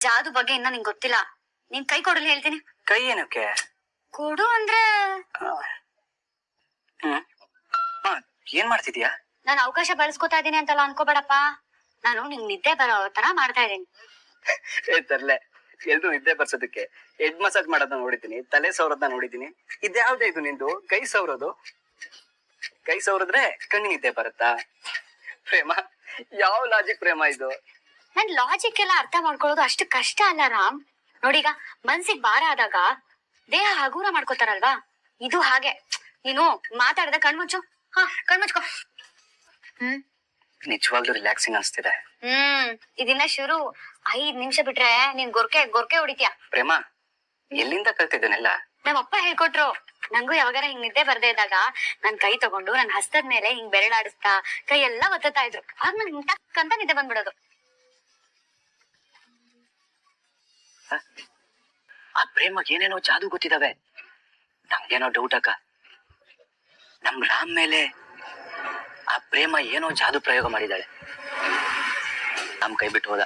ಜಾದು ಬಗ್ಗೆ ಇನ್ನ ನಿಂಗ್ ಗೊತ್ತಿಲ್ಲ. ನಿನ್ ಕೈ ಕೊಡಲು ಹೇಳ್ತೀನಿ. ಕೈ ಏನಕ್ಕೆ? ಕೊಡು ಅಂದ್ರೆ ಹ್ಮ್. ಹಾ ಏನ್ ಮಾಡ್ತಿದ್ಯಾ? ನಾನು ಅವಕಾಶ ಬಳಸ್ಕೊತಾ ಇದೀನಿ ಅಂತಲ್ಲ ಅನ್ಕೋಬೇಡಪ್ಪ. ನಾನು ನಿಂಗ್ ನಿದ್ದೆ ಬರೋ ತರ ಮಾಡ್ತಾ ಇದೀನಿ ಏ ತರ್ಲೆ. ಎಲ್ರು ನಿದ್ದೆ ಬರ್ಸೋದಕ್ಕೆ. ಹೆಡ್ ಮಸಾಜ್ ಮಾಡೋದನ್ನ ನೋಡಿದ್ದೀನಿ ತಲೆ ಸವರೋದನ್ನ ನೋಡಿದ್ದೀನಿ. ಇದ್ಯಾವ್ದೇ ಇದು ನಿಂದು? ಕೈ ಸವರೋದು? ಕೈ ಸವರಿದ್ರೆ ಕಣ್ಣಿಗೆ ನಿದ್ದೆ ಬರುತ್ತಾ? ಪ್ರೇಮ ಯಾವ ಲಾಜಿಕ್ ಪ್ರೇಮ ಇದು? ನನ್ ಲಾಜಿಕ್ ಎಲ್ಲ ಅರ್ಥ ಮಾಡ್ಕೊಳ್ಳೋದು ಅಷ್ಟು ಕಷ್ಟ ಅಲ್ಲ ರಾಮ್. ನೋಡೀಗ ಮನ್ಸಿಗ್ ಭಾರ ಆದಾಗ ದೇಹ ಹಗೂರ ಮಾಡ್ಕೋತಾರಲ್ವಾ? ಇದು ಹಾಗೆ. ನೀನು ಮಾತಾಡದ ಕಣ್ಮುಚ್ಚು. ಹಾ ಕಣ್ಮುಚ್ಕೋ. ಹ್ಮ್? ನಿಜವಾಗ್ಲೂ ರಿಲ್ಯಾಕ್ಸಿಂಗ್ ಅನ್ಸ್ತಿದೆ. ಹ್ಮ್ ಇದನ್ನ ಶುರು. ಐದ್ ನಿಮಿಷ ಬಿಟ್ರೆ ನೀನ್ ಗೊರ್ಕೆ ಗೊರ್ಕೆ ಹೊಡಿತೀಯ? ಪ್ರೇಮ ಎಲ್ಲಿಂದ ಕಲ್ತಿದ್ದನೆಲ್ಲ ನಮ್ಮಪ್ಪ ಹೇಳ್ಕೊಟ್ರು. ನಂಗೂ ಯಾವಾಗಾರ ಹಿಂಗ್ ನಿದ್ದೆ ಬರ್ದೇ ಇದ್ದಾಗ ನನ್ ಕೈ ತಗೊಂಡು ನನ್ ಹಸ್ತದ ಮೇಲೆ ಹಿಂಗ್ ಬೆರಳಾಡಿಸ್ತಾ ಕೈ ಎಲ್ಲಾ ಒತ್ತುತ್ತಾ ಇದ್ರು. ಆಗ ನಂಗೆ ಟಕ್ ಅಂತ ನಿದ್ದೆ ಬಂದ್ಬಿಡೋದು. ಆ ಪ್ರೇಮಕ್ಕೆ ಏನೇನೋ ಜಾದು ಗೊತ್ತಿದಾವೆ. ನಮ್ಗೇನೋ ಡೌಟ್ ಅಕ್ಕ. ನಮ್ ರಾಮ್ ಮೇಲೆ ಆ ಪ್ರೇಮ ಏನೋ ಜಾದು ಪ್ರಯೋಗ ಮಾಡಿದಾಳೆ. ನಮ್ ಕೈ ಬಿಟ್ಟು ಹೋದ.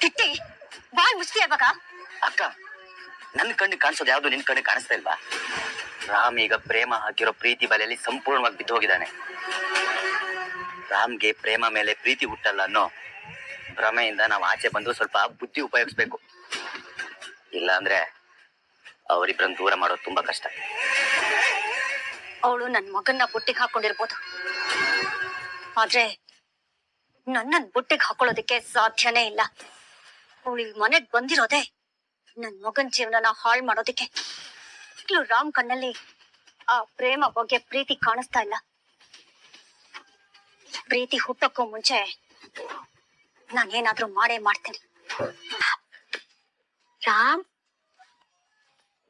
ಕಿಟ್ಟಿ ಬಾಯ್ ಇರ್ಬೇಕಾ ಅಕ್ಕ ನನ್ ಕಣ್ಣಿಗೆ ಕಾಣಿಸೋದು ಯಾವ್ದು ನಿನ್ ಕಣ್ಣಿಗೆ ಕಾಣಿಸ್ತಾ ಇಲ್ವಾ? ರಾಮ್ ಈಗ ಪ್ರೇಮ ಹಾಕಿರೋ ಪ್ರೀತಿ ಬಲೆಯಲ್ಲಿ ಸಂಪೂರ್ಣವಾಗಿ ಬಿದ್ದು ಹೋಗಿದ್ದಾನೆ ರಾಮ್ಗೆ ಪ್ರೇಮ ಮೇಲೆ ಪ್ರೀತಿ ಹುಟ್ಟಲ್ಲ ಅನ್ನೋ ಭ್ರಮೆಯಿಂದ ನಾವು ಆಚೆ ಬಂದು ಸ್ವಲ್ಪ ಬುದ್ಧಿ ಉಪಯೋಗಿಸ್ಬೇಕು. ಇಲ್ಲ ಅಂದ್ರೆ ದೂರ ಮಾಡೋದು ತುಂಬಾ ಕಷ್ಟ. ಅವಳು ನನ್ನ ಮಗನ್ನ ಬುಟ್ಟಿಗೆ ಹಾಕೊಂಡಿರ್ಬೋದು. ಆದ್ರೆ ನನ್ನನ್ ಬುಟ್ಟಿಗೆ ಹಾಕೊಳ್ಳೋದಕ್ಕೆ ಸಾಧ್ಯನೇ ಇಲ್ಲ. ಅವಳು ಮನೆಗ್ ಬಂದಿರೋದೇ ನನ್ ಮಗನ್ ಜೀವನನ ಹಾಳ್ ಮಾಡೋದಕ್ಕೆ. ಈಗ್ಲೂ ರಾಮ್ ಕಣ್ಣಲ್ಲಿ ಆ ಪ್ರೇಮ ಬಗ್ಗೆ ಪ್ರೀತಿ ಕಾಣಿಸ್ತಾ ಇಲ್ಲ. ಪ್ರೀತಿ ಹುಟ್ಟಕ್ಕೂ ಮುಂಚೆ ನಾನೇನಾದ್ರೂ ಮಾಡೇ ಮಾಡ್ತೀನಿ. ರಾಮ್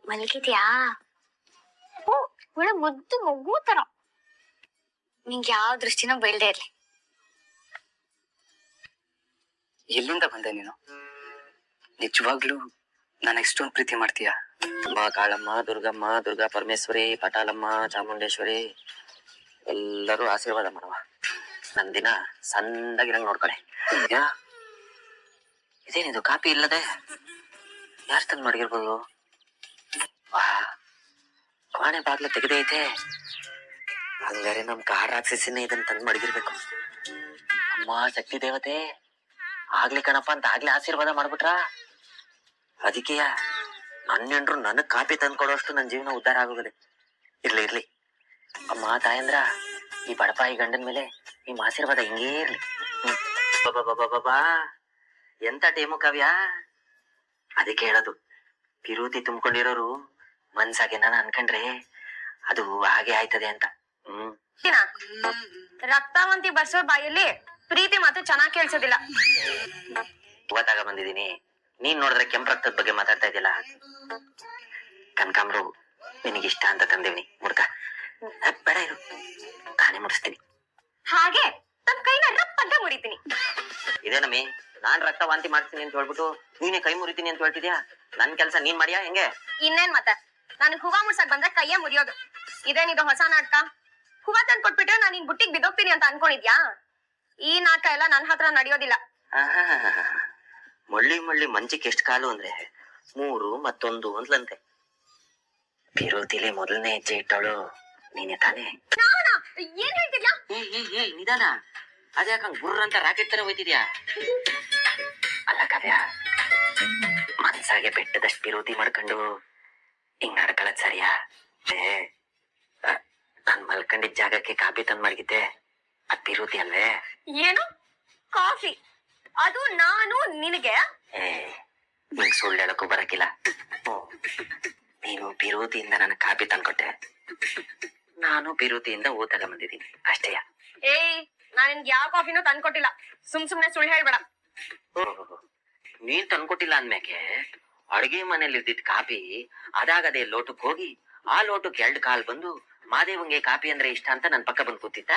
ಮಲಗಿದ್ಯಾ? ಓ, ಒಳ್ಳೆ ಮುದ್ದು ಮಗು ತರ ನಿಂಗೆ ಯಾವ ದೃಷ್ಟಿನೂ ಬೀಳ್ದೆ ಇರ್ಲಿ. ಎಲ್ಲಿಂದ ಬಂದೆ ನೀನು? ನಿಜವಾಗ್ಲೂ ನಾನು ಎಷ್ಟೊಂದು ಪ್ರೀತಿ ಮಾಡ್ತೀಯಾ? ಅಮ್ಮ ಕಾಳಮ್ಮ, ದುರ್ಗಮ್ಮ, ದುರ್ಗಾ ಪರಮೇಶ್ವರಿ ಪಟಾಲಮ್ಮ ಚಾಮುಂಡೇಶ್ವರಿ, ಎಲ್ಲರೂ ಆಶೀರ್ವಾದ ಮಾಡುವ ನನ್ ದಿನ ಸಣ್ಣಗಿರಂಗ್ ನೋಡ್ಕೊಳೆ. ಇದೇನಿದು ಕಾಪಿ ಇಲ್ಲದೆ? ಯಾರ್ ತಂದ್ ಮಡಗಿರ್ಬೋದು ಕೋಣೆ ಬಾಗ್ಲು ತೆಗೆದೈತೆ ಹಂಗಾರೆ ನಮ್ ಕಾರ್ ರಾಕ್ಷಸಿನೇ ಇದನ್ನ ತಂದು ಮಡಗಿರ್ಬೇಕು. ಅಮ್ಮ ಶಕ್ತಿ ದೇವತೆ, ಆಗ್ಲಿ ಕಣಪ್ಪ ಅಂತ ಆಗ್ಲಿ ಆಶೀರ್ವಾದ ಮಾಡ್ಬಿಟ್ರ? ಅದಕ್ಕೆಯ ನನ್ನೆಂಡ್ರು ನನಗ್ ಕಾಪಿ ತಂದ್ಕೊಡೋಷ್ಟು ನನ್ನ ಜೀವನ ಉದ್ಧಾರ ಆಗೋಗಿದೆ. ಇರ್ಲಿ ಇರ್ಲಿ. ಅಮ್ಮ, ತಾಯಂದ್ರ, ಈ ಬಡಪಾಯಿ ಗಂಡನ ಮೇಲೆ ನಿಮ್ಮ ಆಶೀರ್ವಾದ ಹಿಂಗೇ ಇರ್ಲಿ. ಬಾಬಾ ಬಾ. ಎಂತ ಟೇಮು ಕಾವ್ಯ? ಅದಕ್ಕೆ ಹೇಳೋದು. ಪಿರೂತಿ ತುಂಬಿಕೊಂಡಿರೋರು ಮನ್ಸಾಗೆ ನಾನು ಅನ್ಕಂಡ್ರೆ ಅದು ಹಾಗೆ ಆಯ್ತದೆ ಅಂತ. ಹ್ಮ್. ರಕ್ತಾವಂತಿ ಬರ್ಸೋರ್ ಬಾಯಲ್ಲಿ ಪ್ರೀತಿ ಮಾತು ಚೆನ್ನಾಗಿ ಕೇಳ್ಸೋದಿಲ್ಲ. ಇವತ್ತಾಗ ಬಂದಿದ್ದೀನಿ. ನೀನ್ ನೋಡಿದ್ರೆ ಕೆಂಪ್ ರಕ್ತದ ಬಗ್ಗೆ ಮಾತಾಡ್ತಾ ಇದೆಯಲ್ಲ? ಕನಕಾಂಬ್ರು ನಿನಗೆ ಇಷ್ಟ ಅಂತ ತಂದೇವ್ನಿ. ಮುಡ್ಕ ಬೇಡ ಇರು. ನಾನೇ ಮುಡಿಸ್ತೀನಿ ಹಾಗೆ? ನನ್ ಕೈನ ರಪ್ಪ ಅಂತ ಮುರಿತೀನಿ ಇದೇನಮ್ಮಿ ನಾನ್ ರಕ್ತ ವಾಂತಿ ಮಾಡ್ತೀನಿ ಅಂತ ಹೇಳ್ಬಿಟ್ಟು ನೀನೇ ಕೈ ಮುರಿತೀನಿ ಅಂತ ಹೇಳ್ತಿದ್ಯಾ? ನನ್ ಕೆಲ್ಸ ನೀನ್ ಮಾಡ್ಯಾ ಹೆಂಗೆ? ಇನ್ನೇನ್ ಮತ್ತೆ? ನಾನು ಹೂವ ಮುಡ್ಸಕ್ ಬಂದ್ರೆ ಕೈಯೇ ಮುರಿಯೋದು. ಇದೇನಿದು ಹೊಸ ನಾಟಕ? ಹೂವ ತಂದ್ ಕೊಟ್ಬಿಟ್ರೆ ನಾನು ನಿನ್ ಬುಟ್ಟಿಗೆ ಬಿದ್ದೋಗ್ತೀನಿ ಅಂತ ಅನ್ಕೊಂಡಿದ್ಯಾ? ಈ ನಾಟಕ ಎಲ್ಲ ನನ್ ಹತ್ರ ನಡೆಯೋದಿಲ್ಲ. ಆಹಾಹಾಹಾ. ಮಳ್ಳಿ ಮಳ್ಳಿ ಮಂಚಕ್ಕೆ ಎಷ್ಟ್ ಕಾಲು ಅಂದ್ರೆ? ಮೂರು ಮತ್ತೊಂದು ಅಂದ್ಲಂತೆ. ವಿರೋಧಿಲಿ ಮೊದಲನೇ ಹೆಜ್ಜೆ ಇಟ್ಟವಳು ನೀನೆ ತಾನೇ? ನಾನಾ? ಏನ್ ಹೇಳ್ತಿದ್ಯಾ? ಏ ಏ ಯಾಕಂಗ್ ನಿಧಾನ. ಗುರ್ರ ಅಂತ ರಾಕೆಟ್ ತರ ಹೋಯ್ತಿದ್ಯಾ? ಅಲ್ಲ ಕಾವ್ಯ ಮನ್ಸಾಗೆ ಬೆಟ್ಟದಷ್ಟು ವಿರೋಧಿ ಮಾಡ್ಕೊಂಡು ಹಿಂಗ್ ನಡ್ಕೊಳದ್ ಸರಿಯಾ? ಏ ಅ, ನಾನ್ ಮಲ್ಕಂಡಿದ್ ಜಾಗಕ್ಕೆ ಕಾಫಿ ತಂದ್ ಮಡಗಿದ್ದೆ. ಅದ್ ವಿರೋಧಿ ಅಲ್ವೇ? ಏನು? ಕಾಫಿ? ಅದು ನಾನು ನಿನಗೆ? ಏ ನಿಂಗ್ ಸುಳ್ಳು ಹೇಳಕ್ಕೂ ಬರಕಿಲ್ಲ. ಓ, ನೀನು ವಿರೋಧಿಯಿಂದ ನನಗ್ ಕಾಫಿ ತಂದ್ಕೊಟ್ಟೆ. ನಾನು ಬಿರುದಿಯಿಂದ ಓದಾಗ ಬಂದಿದ್ದೀನಿ ಅಷ್ಟೇ ಏಯ್ ನಾನ್ ನಿನ್ಗೆ ಯಾವ ಕಾಫಿನೂ ತಂದ್ಕೊಟ್ಟಿಲ್ಲ. ಸುಮ್ ಸುಮ್ನೆ ಸುಳ್ಳು ಹೇಳ್ಬೇಡ. ಓಹೋ. ನೀನ್ ತಂದ್ಕೊಟ್ಟಿಲ್ಲ ಅಂದ್ಮ್ಯಾಕೆ? ಅಡ್ಗೆ ಮನೇಲಿ ಇದ್ದಿದ್ ಕಾಫಿ ಅದಾಗದೆ ಲೋಟಕ್ ಹೋಗಿ ಆ ಲೋಟಕ್ಕೆ ಎರಡ್ ಕಾಲ್ ಬಂದು ಮಾದೇವಂಗೆ ಕಾಫಿ ಅಂದ್ರೆ ಇಷ್ಟ ಅಂತ ನನ್ ಪಕ್ಕ ಬಂದ್ ಕೂತಿದ್ದ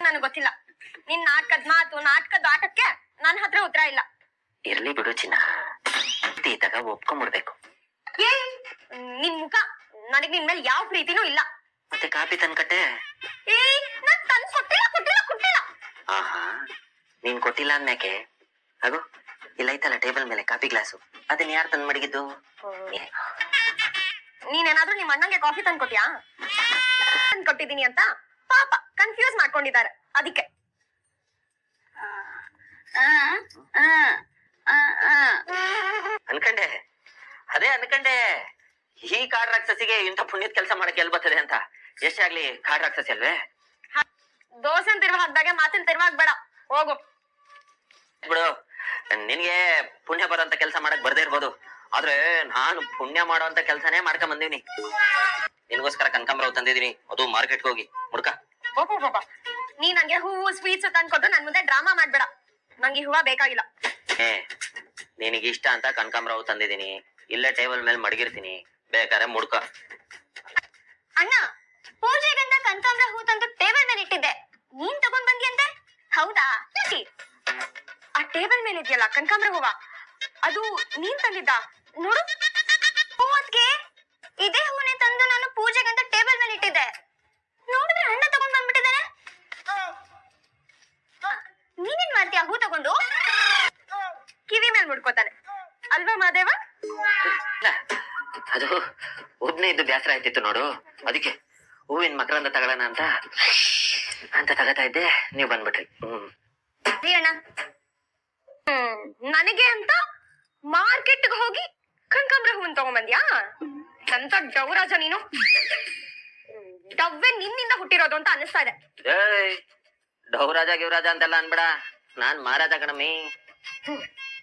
ನನಗ್ ಗೊತ್ತಿಲ್ಲ. ನಿನ್ ನಾಟಕದ ಮಾತು ನಾಟಕದ ಆಟಕ್ಕೆ ನನ್ ಹತ್ರ ಉತ್ತರ ಇಲ್ಲ. ಇರ್ಲಿ ಬಿಡು ಚಿನ್ನ. ಇದ್ದಾಗ ಒಪ್ಕೊಂಡ್ಬಿಡ್ಬೇಕು ಏ ನಿನ್ ಮುಖ. ನನಗ್ ನಿನ್ ಮೇಲೆ ಯಾವ ಪ್ರೀತಿನೂ ಇಲ್ಲ. ಮತ್ತೆ ಕಾಫಿ ತಂದ್ಕಟ್ಟೆ? ಆಹಾ ನೀನ್ ಕೊಟ್ಟಿಲ್ಲ ಅಂದ್ಮ್ಯಾಕೆ? ಅದು ಇಲ್ಲ ಐತಲ್ಲ ಟೇಬಲ್ ಮೇಲೆ ಕಾಫಿ ಗ್ಲಾಸು. ಅದನ್ನ ಯಾರು ತಂದ್ ಮಡಗಿದ್ದು? ನೀನೇನಾದ್ರೂ ನಿಮ್ಮ ಅಣ್ಣಂಗೆ ಕಾಫಿ ತಂದ್ಕೊಟ್ಯಾ ತಂದ್ಕೊಟ್ಟಿದೀನಿ ಅಂತ ಪಾಪ ಕನ್ಫ್ಯೂಸ್ ಮಾಡ್ಕೊಂಡಿದ್ದಾರೆ. ಅದಕ್ಕೆ. ಅನ್ಕಂಡೆ. ಅದೇ ಅನ್ಕಂಡೆ. ಈ ಕಾಡ್ ರಾಕ್ಷಸಿಗೆ ಇಂಥ ಪುಣ್ಯದ ಕೆಲಸ ಮಾಡಕ್ಕೆ ಎಲ್ ಬರ್ತದೆ ಅಂತ? ಎಷ್ಟೇ ಆಗ್ಲಿ ಕಾಡ್ ರಾಕ್ಷಸಿ ಅಲ್ವೇ ದೋಸೆನ್ ತಿರ್ವ ಹಾಕ್ದಾಗೆ ಮಾತಿನ ತಿರ್ವ ಬೇಡ ಹೋಗು. ಬಿಡು ನಿನ್ಗೆ ಪುಣ್ಯ ಬರೋಂತ ಕೆಲಸ ಮಾಡಕ್ ಬರ್ದೇ ಇರ್ಬೋದು. ಆದ್ರೆ ನಾನು ಪುಣ್ಯ ಮಾಡೋಂತ ಕೆಲಸನೇ ಮಾಡ್ಕೊಂಡ್ ಬಂದೀನಿ. ನಿನ್ಗೋಸ್ಕರ ಕನಕಾಂಬರ ತಂದಿದೀನಿ ಅದು ಮಾರ್ಕೆಟ್ಗೆ ಹೋಗಿ ಮುಡ್ಕ ಬಾಬಾ ನೀ ನಂಗೆ ಹೂವು ಸ್ವೀಟ್ಸ್ ತಂದ್ಕೊಟ್ಟು ನನ್ ಮುಂದೆ ಡ್ರಾಮಾ ಮಾಡ್ಬೇಡ. ನಂಗೆ ಹೂವ ಬೇಕಾಗಿಲ್ಲ. ಏ ನಿನಗೆ ಇಷ್ಟ ಅಂತ ಕನಕಾಂಬರ ತಂದಿದೀನಿ. ಇಲ್ಲೇ ಟೇಬಲ್ ಮೇಲೆ ಮಡಗಿರ್ತೀನಿ. ಬೇಕಾದ್ರೆ ಮುಡ್ಕ. ಅಣ್ಣ ಪೂಜೆಗಂತ ಕನಕಾಂಬ್ರ ಹೂ ತಂದು ಟೇಬಲ್ ಮೇಲೆ ಇಟ್ಟಿದ್ದೆ. ನೀನ್ ತಗೊಂಡ್ ಬಂದಿಯಂತೆ ಹೌದಾ? ಛೀ. ಆ ಟೇಬಲ್ ಮೇಲೆ ಇದೆಯಲ್ಲ ಕನಕಾಂಬ್ರ ಹೂವ? ಅದು ನೀನ್ ತಂದಿದ್ದ? ನೋಡು. ಹೂವತ್ಗೆ ಇದೇ ಹೂನೆ ತಂದು ನಾನು ಪೂಜೆಗಂತ ಟೇಬಲ್ ಮೇಲೆ ಇಟ್ಟಿದ್ದೆ. ನೋಡಿದ್ರೆ ಅಣ್ಣ ತಗೊಂಡ್ ಬಂದ್ಬಿಟ್ಟಿದ್ದಾನೆ. ನೀನೇನ್ ಮಾಡ್ತೀಯ ಹೂ ತಗೊಂಡು? ಕಿವಿ ಮೇಲೆ ಮುಡ್ಕೋತಾನೆ. ಅಲ್ವಾ ಮಾದೇವ? ಅದು ಒಬ್ನೇ ಇದ್ದು ಬೇಸರ ಆಯ್ತಿತ್ತು ನೋಡು. ಅದಕ್ಕೆ. ಹೂವಿನ ಮಕರಂದ ತಗೊಳ್ಳೋಣ ಅಂತ. ಅಂತ ತಗೋತಾ ಇದ್ದೆ. ನೀವ್ ಬಂದ್ಬಿಟ್ರಿ. ಹ್ಮ್. ಅಣ್ಣ. ಹ್ಮ್. ನನಗೆ ಅಂತ ಮಾರ್ಕೆಟ್ಗೆ ಹೋಗಿ ಕಣ್ಕಂಬ್ರ ಹೂವನ್ ತಗೊಂಬಂದ್ಯಾ? ಅಂತ ಡೌರಾಜ ನೀನು? ಡವ್ವೆ ನಿನ್ನಿಂದ ಹುಟ್ಟಿರೋದು ಅಂತ ಅನಿಸ್ತಾ ಇದೆ. ಏಯ್ ಡೌರಾಜ ಗಿವರಾಜ ಅಂತೆಲ್ಲ ಅನ್ಬೇಡ. ನಾನ್ ಮಹಾರಾಜ ಕಣಮಿ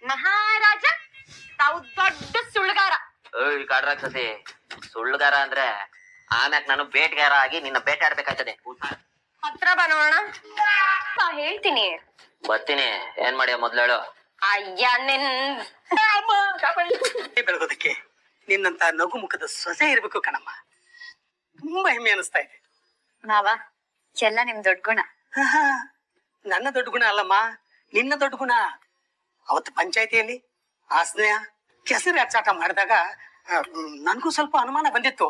ಮಹಾರಾಜ ತಾವು ದೊಡ್ಡ ಸುಳ್ಳುಗಾರ. ಏಯ್ ಕಾಡ್ರಾಕ್ಷಸಿ ಸುಳ್ಳುಗಾರ ಅಂದ್ರೆ ಆಮ್ಯಾಕ್ ನಾನು ಬೇಟೆಗಾರ ಆಗಿ ನಿನ್ನ ಬೇಟೆಯಾಡ್ಬೇಕಾಯ್ತದೆ ಹತ್ರ ಬಾ ನೋಡೋಣ. ಬಾ, ಹೇಳ್ತೀನಿ. ಬರ್ತೀನಿ. ಏನ್ ಮಾಡ್ಯ ಮೊದ್ಲೇಳು ಅಯ್ಯ ನಿನ್ ಬೆಳಗೋದಕ್ಕೆ ನಿನ್ನಂತ ನಗು ಮುಖದ ಸೊಸೆ ಇರ್ಬೇಕು ಕಣಮ್ಮ. ತುಂಬಾ ಹೆಮ್ಮೆ ಅನಿಸ್ತಾ ಇದೆ. ಮಾವ ಎಲ್ಲ ನಿಮ್ ದೊಡ್ಡ ಗುಣ. ಆಹಾ, ನನ್ನ ದೊಡ್ಡ ಗುಣ ಅಲ್ಲಮ್ಮ. ನಿನ್ನ ದೊಡ್ಡ ಗುಣ. ಅವತ್ತು ಪಂಚಾಯತಿಯಲ್ಲಿ ಆ ಸ್ನೇಹ ಕೆಸರು ಅಚ್ಚಾಟ ಮಾಡಿದಾಗ ನನ್ಗೂ ಸ್ವಲ್ಪ ಅನುಮಾನ ಬಂದಿತ್ತು.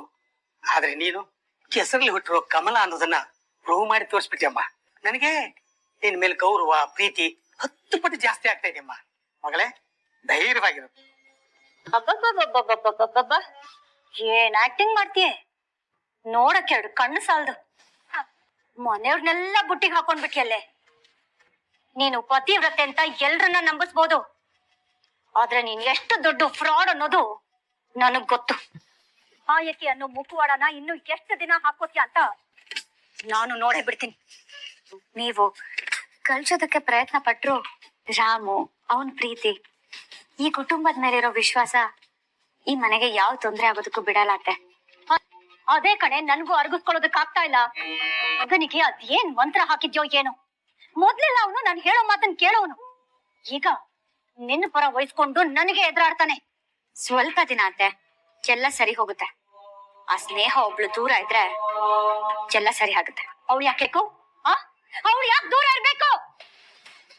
ಆದ್ರೆ ನೀನು ಕೆಸರಲ್ಲಿ ಹುಟ್ಟಿರೋ ಕಮಲ ಅನ್ನೋದನ್ನ ಪ್ರೂವ್ ಮಾಡಿ ತೋರಿಸ್ಬಿಟ್ಟಮ್ಮ ನನಗೆ ನಿನ್ ಮೇಲೆ ಗೌರವ, ಪ್ರೀತಿ ಹತ್ತು ಪಟ್ಟು ಜಾಸ್ತಿ ಆಗ್ತಾ ಇದೆಯಮ್ಮ ಮಗಳೇ, ಧೈರ್ಯವಾಗಿರು. ಏನ್ ಆಕ್ಟಿಂಗ್ ಮಾಡ್ತೀಯ? ನೋಡಕ್ಕೆ ಎರಡು ಕಣ್ಣು ಸಾಲದು. ಮನೆಯವ್ರನ್ನೆಲ್ಲ ಬುಟ್ಟಿಗೆ ಹಾಕೊಂಡ್ಬಿಟ್ಟಿಯಲ್ಲೇ ನೀನು ಪತಿವ್ರತೆ ಅಂತ ಎಲ್ರನ್ನ ನಂಬಿಸ್ಬೋದು. ಆದ್ರೆ ನೀನ್ ಎಷ್ಟು ದೊಡ್ಡ ಫ್ರಾಡ್ ಅನ್ನೋದು ನನಗ್ ಗೊತ್ತು. ಆಯಕಿ ಅನ್ನೋ ಮುಖವಾಡನ ಇನ್ನು ಎಷ್ಟು ದಿನ ಹಾಕೋತ್ಯ ಅಂತ? ನಾನು ನೋಡೇ ಬಿಡ್ತೀನಿ. ನೀವು ಕಳ್ಸೋದಕ್ಕೆ ಪ್ರಯತ್ನ ಪಟ್ರು ರಾಮು ಅವನ್ ಪ್ರೀತಿ ಈ ಕುಟುಂಬದ ಮೇಲಿರೋ ವಿಶ್ವಾಸ ಈ ಮನೆಗೆ ಯಾವ ತೊಂದ್ರೆ ಆಗೋದಕ್ಕೂ ಬಿಡಲಾತೆ ಅದೇ ಕಣೆ ನನ್ಗೂ ಅರ್ಗಿಸ್ಕೊಳ್ಳೋದಕ್ ಆಗ್ತಾ ಇಲ್ಲ. ಮಗನಿಗೆ ಅದೇನ್ ಮಂತ್ರ ಹಾಕಿದ್ಯೋ ಏನೋ. ಮೊದ್ಲೆಲ್ಲ ಅವನು ನಾನು ಹೇಳೋ ಮಾತನ್ ಕೇಳೋನು. ಈಗ ನಿನ್ನ ಪರ ವಹಿಸ್ಕೊಂಡು ನನಗೆ ಎದುರಾಡ್ತಾನೆ. ಸ್ವಲ್ಪ ದಿನ ಅತ್ತೆ. ಎಲ್ಲ ಸರಿ ಹೋಗುತ್ತೆ. ಆ ಸ್ನೇಹ ಒಬ್ಳು ದೂರ ಇದ್ರೆ ಎಲ್ಲ ಸರಿ ಆಗುತ್ತೆ. ಅವ್ಳು ಯಾಕೆಕು ಆ? ಅವ್ಳು ಯಾಕೆ ದೂರ ಇರ್ಬೇಕು?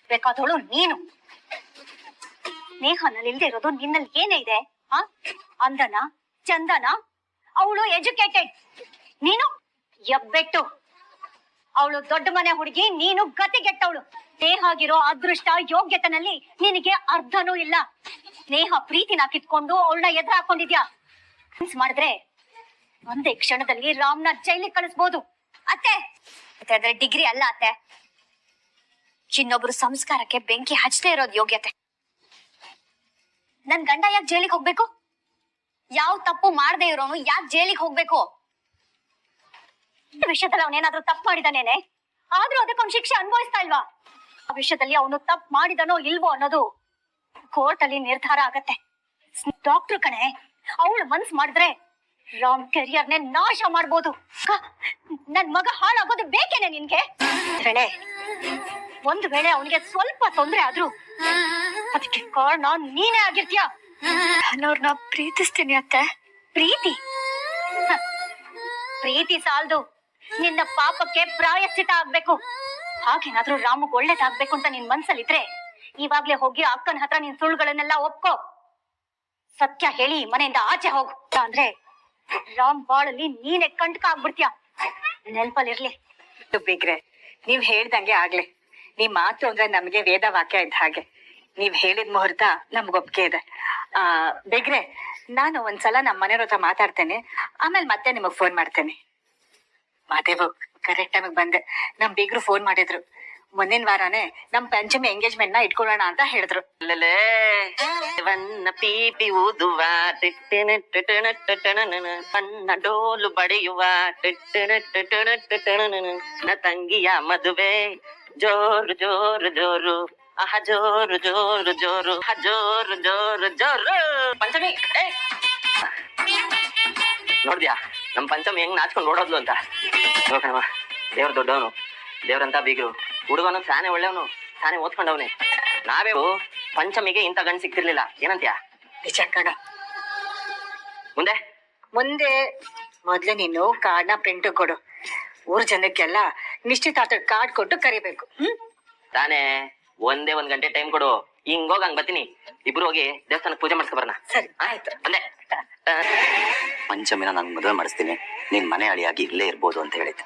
ಬೇಕಾದವಳು ನೀನು. ಸ್ನೇಹ ಇಲ್ದೇ ಇರೋದು ನಿನ್ನಲ್ಲಿ ಏನೇ ಇದೆ, ಆ? ಅಂದನ, ಚಂದನ, ಅವಳು ಎಜುಕೇಟೆಡ್. ನೀನು ಎಬ್ಬೆಟ್ಟು. ಅವಳು ದೊಡ್ಡ ಮನೆ ಹುಡುಗಿ, ನೀನು ಗತಿಗೆಟ್ಟವಳು. ಸ್ನೇಹ ಆಗಿರೋ ಅದೃಷ್ಟ, ಯೋಗ್ಯತನಲ್ಲಿ ನಿನಗೆ ಅರ್ಧನೂ ಇಲ್ಲ. ಸ್ನೇಹ ಪ್ರೀತಿನ ಕಿತ್ಕೊಂಡು ಅವಳನ್ನ ಎದುರು ಹಾಕೊಂಡಿದ್ಯಾ ಮಿಸ್ ಮಾಡಿದ್ರೆ ಒಂದೇ ಕ್ಷಣದಲ್ಲಿ ರಾಮ್ನ ಜೈಲಿಗೆ ಕಳಿಸ್ಬೋದು. ಅತ್ತೆ! ಅತ್ತೆ, ಅದ್ರ ಡಿಗ್ರಿ ಅಲ್ಲ ಅತ್ತೆ. ಇನ್ನೊಬ್ರು ಸಂಸ್ಕಾರಕ್ಕೆ ಬೆಂಕಿ ಹಚ್ಚದೇ ಇರೋದು ಯೋಗ್ಯತೆ ನನ್ ಗಂಡ ಯಾಕೆ ಜೈಲಿಗೆ ಹೋಗ್ಬೇಕು? ಯಾವ ತಪ್ಪು ಮಾಡದೆ ಇರೋನು ಯಾಕೆ ಜೈಲಿಗೆ ಹೋಗ್ಬೇಕು? ವಿಷಯದಲ್ಲಿ ಅವನೇನಾದ್ರೂ ತಪ್ಪು ಮಾಡಿದಾನೇನೆ? ಆದ್ರೂ ಅದಕ್ಕೆ ಅವ್ನು ಶಿಕ್ಷೆ ಅನುಭವಿಸ್ತಾ ಇಲ್ವಾ? ಆ ವಿಷಯದಲ್ಲಿ ಅವನು ತಪ್ಪು ಮಾಡಿದನೋ ಇಲ್ವೋ ಅನ್ನೋದು ಕೋರ್ಟ್ ಅಲ್ಲಿ ನಿರ್ಧಾರ ಆಗತ್ತೆ. ಡಾಕ್ಟರ್ ಕಣೆ ಅವಳು ಮನ್ಸ್ ಮಾಡಿದ್ರೆ ರಾಮ್ ಕೆರಿಯರ್ನೇ ನಾಶ ಮಾಡ್ಬೋದು. ನನ್ ಮಗ ಹಾಳಾಗೋದು ಬೇಕೇನೆ ನಿನ್ಗೆ? ವೇಳೆ ಒಂದ್ ವೇಳೆ ಅವನಿಗೆ ಸ್ವಲ್ಪ ತೊಂದ್ರೆ ಆದ್ರೂ ಅದಕ್ಕೆ ಕಾರಣ ನೀನೇ ಆಗಿರ್ತೀಯ? ನಾನವ್ರನ್ನ ಪ್ರೀತಿಸ್ತೀನಿ ಅತ್ತೆ. ಪ್ರೀತಿ? ಹ, ಪ್ರೀತಿ ಸಾಲ್ದು. ನಿನ್ನ ಪಾಪಕ್ಕೆ ಪ್ರಾಯಶ್ಚಿತ ಆಗ್ಬೇಕು. ಹಾಗೇನಾದ್ರೂ ರಾಮಗ್ ಒಳ್ಳೇದಾಗ್ಬೇಕು ಅಂತ ನಿನ್ ಮನ್ಸಲ್ಲಿದ್ರೆ ಇವಾಗ್ಲೇ ಹೋಗಿ ಅಕ್ಕನ ಹತ್ರ ನಿನ್ ಸುಳ್ಳುಗಳನ್ನೆಲ್ಲ ಒಪ್ಕೋ. ಸತ್ಯ ಹೇಳಿ ಮನೆಯಿಂದ ಆಚೆ ಹೋಗು. ಅಂದ್ರೆ ರಾಮ್ ಬಾಳಲ್ಲಿ ನೀನೆ ಕಂಟಕ ಆಗ್ಬಿಡ್ತೀಯ. ನೆನ್ಪಲ್ಲಿರ್ಲಿ ಬಿಗ್ರೆ, ನೀವ್ ಹೇಳ್ದಂಗೆ ಆಗ್ಲಿ. ನಿಮ್ ಮಾತು ಅಂದ್ರೆ ನಮ್ಗೆ ವೇದ ವಾಕ್ಯ ಇದ್ದ ಹಾಗೆ. ನೀವ್ ಹೇಳಿದ ಮುಹೂರ್ತ ನಮ್ಗೊಪ್ಪಿಗೆ ಇದೆ. ಆ, ಬೇಗ್ರೆ, ನಾನು ಒಂದ್ಸಲ ನಮ್ಮ ಮನೆಯವ್ರ ಹತ್ರ ಮಾತಾಡ್ತೇನೆ. ಆಮೇಲೆ ಮತ್ತೆ ನಿಮಗ್ ಫೋನ್ ಮಾಡ್ತೇನೆ. ಮಾದೇವು ಕರೆಕ್ಟ್ ಟೈಮಿಗೆ ಬಂದೆ. ನಮ್ ಬೇಗ್ರು ಫೋನ್ ಮಾಡಿದ್ರು. ಮುಂದಿನ ವಾರನೇ ನಮ್ ಪಂಚಮಿ ಎಂಗೇಜ್ಮೆಂಟ್ನ ಇಟ್ಕೊಳ್ಳೋಣ ಅಂತ ಹೇಳಿದ್ರು. ವನ್ನ ಪೀಪಿ ಊದುವ ಟಿಟ್ಟಿನ ಟಿಟಿನ ಟಿಟಿನನನ, ಸಣ್ಣ ಡೋಲು ಬಡಿಯುವ ಟಿಟ್ಟಿನ ತಂಗಿಯ ಮದುವೆ. ಜೋರು ಜೋರು ಜೋರು ಅಹ ಜೋರು ಜೋರು ಜೋರು ಅಹ ಜೋರು ಜೋರು ಜೋರು. ಪಂಚಮಿ ಏ! ನೋಡ್ದ್ಯಾ ನಮ್ ಪಂಚಮಿ ಹೆಂಗ್ ನಾಚ್ಕೊಂಡು ಓಡೋದ್ಲು ಅಂತ. ನೋಕಣವ ದೇವ್ರ ದೊಡ್ಡವನು ದೇವ್ರಂತ ಹುಡುಗನು ತಾನೇ ಒಳ್ಳೆಯವನು ತಾನೇ ಓದ್ಕೊಂಡವನೇ. ನಾವೇ ಪಂಚಮಿಗೆ ಇಂಥ ಗಂಡ್ ಸಿಕ್ತಿರ್ಲಿಲ್ಲ. ಏನಂತ್ಯ? ನಿಜ ಕಣ. ಮುಂದೆ? ಮುಂದೆ ಮೊದ್ಲು ನೀನು ಕಾರ್ಡ್ನ ಪ್ರಿಂಟ್ ಕೊಡು. ಊರ್ ಜನಕ್ಕೆಲ್ಲ ನಿಶ್ಚಿತಾರ್ಥ ಕಾರ್ಡ್ ಕೊಟ್ಟು ಕರಿಬೇಕು ಹ್ಮ್? ತಾನೇ ಒಂದೇ ಒಂದ್ ಗಂಟೆ ಟೈಮ್ ಕೊಡು. ಹಿಂಗೋಗ್ ಹಂಗ್ ಬರ್ತೀನಿ. ಇಬ್ರು ಹೋಗಿ ದೇವಸ್ಥಾನಕ್ಕೆ ಪೂಜೆ ಮಾಡ್ಸ್ಕೊ ಬರೋಣ. ಸರಿ ಆಯ್ತು. ಅಂದೆ ಪಂಚಮಿನ ನಾನು ಮದುವೆ ಮಾಡಿಸ್ತೀನಿ. ನಿನ್ ಮನೆ ಅಳಿಯಾಗಿ ಇಲ್ಲೇ ಇರ್ಬೋದು ಅಂತ ಹೇಳಿದ್ದೆ.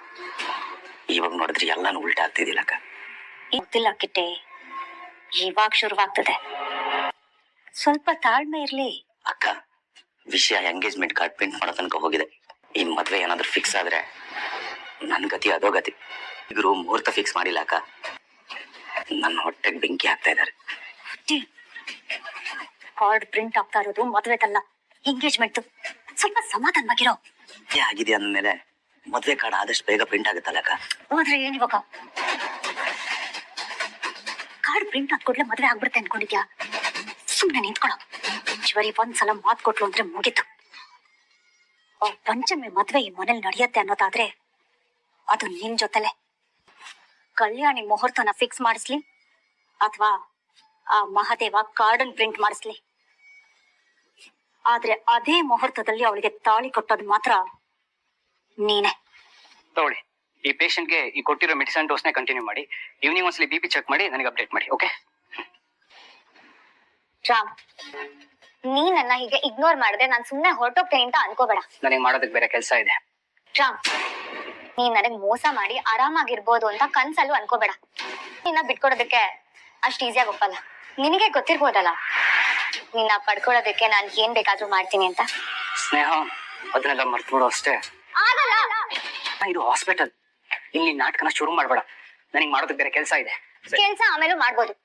ಇವಾಗ ನೋಡಿದ್ರೆ ಎಲ್ಲಾನು ಉಲ್ಟಾ ಆಗ್ತಿದ್ದಿಲ್ಲಕ್ಕ ಗೊತ್ತಿಲ್ಲ ಕಿಟ್ಟೆ ಇವಾಗ ಶುರುವಾಗ್ತದೆ. ಸ್ವಲ್ಪ ತಾಳ್ಮೆ ಇರ್ಲಿ. ಅಕ್ಕ ವಿಷಯ ಎಂಗೇಜ್ಮೆಂಟ್ ಕಾರ್ಡ್ ಪ್ರಿಂಟ್ ಮಾಡೋ ತನಕ ಹೋಗಿದೆ. ಈ ಮದ್ವೆ ಏನಾದ್ರೂ ಫಿಕ್ಸ್ ಆದ್ರೆ ನನ್ ಗತಿ ಅದೋ ಗತಿ. ಇವರು ಮುಹೂರ್ತ ಫಿಕ್ಸ್ ಮಾಡಿಲ್ಲ ಅಕ್ಕ. ನನ್ನ ಹೊಟ್ಟೆಗೆ ಬೆಂಕಿ ಆಗ್ತಾ ಇದಾರೆ ಕಾರ್ಡ್ ಪ್ರಿಂಟ್ ಆಗ್ತಾ ಇರೋದು ಮದ್ವೆದಲ್ಲ. ಎಂಗೇಜ್ಮೆಂಟ್ ಸ್ವಲ್ಪ ಸಮಾಧಾನವಾಗಿರೋ. ಆಗಿದೆ ಅಂದ್ಮೇಲೆ ಮದ್ವೆ ಕಾರ್ಡ್ ಆದಷ್ಟು ಬೇಗ ಪ್ರಿಂಟ್ ಆಗುತ್ತಲ್ಲ ಅಕ್ಕ? ಹೋದ್ರೆ ಏನ್ ಇವಾಗ? ಕಾರ್ಡ್ ಪ್ರಿಂಟ್ ಆದ ಕೂಡಲೇ ಮದ್ವೆ ಆಗ್ಬಿಡುತ್ತೆ ಅನ್ಕೊಂಡಿದ್ಯಾ? ಸುಮ್ನೆ ನಿಂತ್ಕೊಳ್ಳೋ ಜ್ವರಿ ಒಂದ್ಸಲ ಮಾತ್ ಕೊಟ್ಲು ಅಂದ್ರೆ ಮುಗೀತು. ಆ ಪಂಚಮಿ ಮದ್ವೆ ಈ ಮನೇಲಿ ನಡೆಯತ್ತೆ ಅನ್ನೋದಾದ್ರೆ ಅದು ನಿನ್ ಜೊತೆಲೆ. ಕಲ್ಯಾಣಿ ಮುಹೂರ್ತನ ಫಿಕ್ಸ್ ಮಾಡಿಸ್ಲಿ, ಅಥವಾ ಆ ಮಹಾದೇವ ಕಾರ್ಡನ್ ಪ್ರಿಂಟ್ ಮಾಡಿಸ್ಲಿ. ಆದ್ರೆ ಅದೇ ಮುಹೂರ್ತದಲ್ಲಿ ಅವಳಿಗೆ ತಾಳಿ ಕೊಟ್ಟದ್ ಮಾತ್ರ ನೀನೆ. ತಗೊಳ್ಳಿ. ಈ ಪೇಷಂಟ್ಗೆ ಈ ಕೊಟ್ಟಿರೋ ಮೆಡಿಸನ್ ಡೋಸ್ನೇ ಕಂಟಿನ್ಯೂ ಮಾಡಿ ಈವ್ನಿಂಗ್ ಒಂದ್ಸಲಿ ಬಿ ಪಿ ಚೆಕ್ ಮಾಡಿ ನನಗೆ ಅಪ್ಡೇಟ್ ಮಾಡಿ ಓಕೆ ರಾಮ್ ನೀ ನನ್ನ ಹೀಗೆ ಇಗ್ನೋರ್ ಮಾಡಿದ್ರೆ ನಾನು ಸುಮ್ಮನೆ ಹೊರಟೋಗ್ತೇನೆ ಅಂತ ಅನ್ಕೋಬೇಡ. ನನಗೆ ಮಾಡೋದಕ್ಕೆ ಬೇರೆ ಕೆಲಸ ಇದೆ. ರಾಮ್ ನೀನ್ ನನಗ್ ಮೋಸ ಮಾಡಿ ಆರಾಮಾಗಿರ್ಬೋದು ಅಂತ ಕನ್ಸಲ್ಲೂ ಅನ್ಕೋಬೇಡ. ನಿನ್ನ ಬಿಟ್ಕೊಡೋದಕ್ಕೆ ಅಷ್ಟ್ ಈಸಿಯಾಗಿ ಒಪ್ಪಲ್ಲ. ನಿನಗೆ ಗೊತ್ತಿರ್ಬೋದಲ್ಲ ನಿನ್ನ ಪಡ್ಕೊಳ್ಳೋದಕ್ಕೆ ನಾನ್ ಏನ್ ಬೇಕಾದ್ರೂ ಮಾಡ್ತೀನಿ ಅಂತ. ಸ್ನೇಹ ಅದನ್ನೆಲ್ಲ ಮರ್ತು ಅಷ್ಟೇ. ಆಗಲ್ಲ. ಇದು ಹಾಸ್ಪಿಟಲ್ ಇಲ್ಲಿ ನಾಟಕನ ಶುರು ಮಾಡ್ಬೇಡ. ನನಗೆ ಮಾಡೋದಕ್ಕೆ ಬೇರೆ ಕೆಲಸ ಇದೆ. ಕೆಲ್ಸ ಆಮೇಲೆ ಮಾಡ್ಬೋದು.